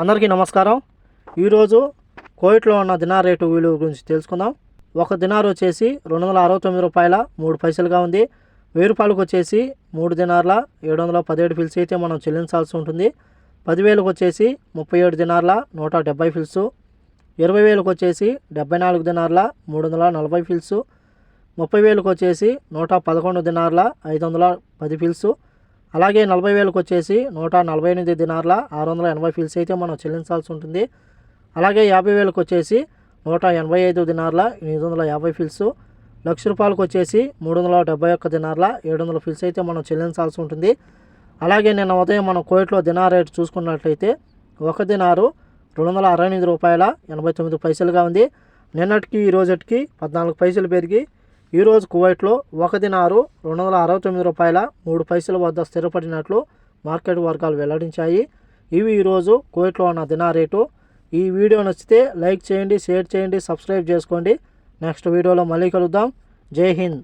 అందరికీ నమస్కారం. ఈరోజు కోవిట్లో ఉన్న దినార్ రేటు విలువ గురించి తెలుసుకుందాం. ఒక దినార్ వచ్చేసి రెండు వందల అరవై తొమ్మిది రూపాయల మూడు పైసలుగా ఉంది. వెయ్యి రూపాయలకు వచ్చేసి మూడు దినార్ల ఏడు వందల పదిహేడు ఫిల్స్ అయితే మనం చెల్లించాల్సి ఉంటుంది. పదివేలకు వచ్చేసి ముప్పై ఏడు దినార్ల నూట డెబ్బై ఫిల్స్. ఇరవై వేలకు వచ్చేసి డెబ్బై నాలుగు దినార్ల మూడు వందల నలభై ఫిల్స్. ముప్పై వేలకు వచ్చేసి నూట పదకొండు దినార్ల ఐదు వందల పది ఫిల్స్. అలాగే నలభై వేలకు వచ్చేసి నూట నలభై ఎనిమిది దినార్ల ఆరు వందల ఎనభై ఫిల్స్ అయితే మనం చెల్లించాల్సి ఉంటుంది. అలాగే యాభై వేలకు వచ్చేసి నూట ఎనభై ఐదు దినార్ల ఎనిమిది వందల యాభై ఫీల్స్ లక్ష రూపాయలకు వచ్చేసి మూడు వందల డెబ్బై ఒక్క దినార్ల ఏడు వందల ఫిల్స్ అయితే మనం చెల్లించాల్సి ఉంటుంది. అలాగే నిన్న ఉదయం మనం కోవిట్లో దినార్ రేటు చూసుకున్నట్లయితే ఒక దినారు రెండు వందల అరవై ఎనిమిది రూపాయల ఎనభై తొమ్మిది పైసలుగా ఉంది. నిన్నటికి ఈ రోజుకి పద్నాలుగు పైసలు పెరిగి ఈరోజు కువైట్లో ఒక దినారు రెండు వందల అరవై తొమ్మిది రూపాయల మూడు పైసల వద్ద స్థిరపడినట్లు మార్కెట్ వర్గాలు వెల్లడించాయి. ఇవి ఈరోజు కువైట్లో ఉన్న దినా రేటు. ఈ వీడియో నచ్చితే లైక్ చేయండి షేర్ చేయండి సబ్స్క్రైబ్ చేసుకోండి. నెక్స్ట్ వీడియోలో మళ్ళీ కలుద్దాం. జై హింద్.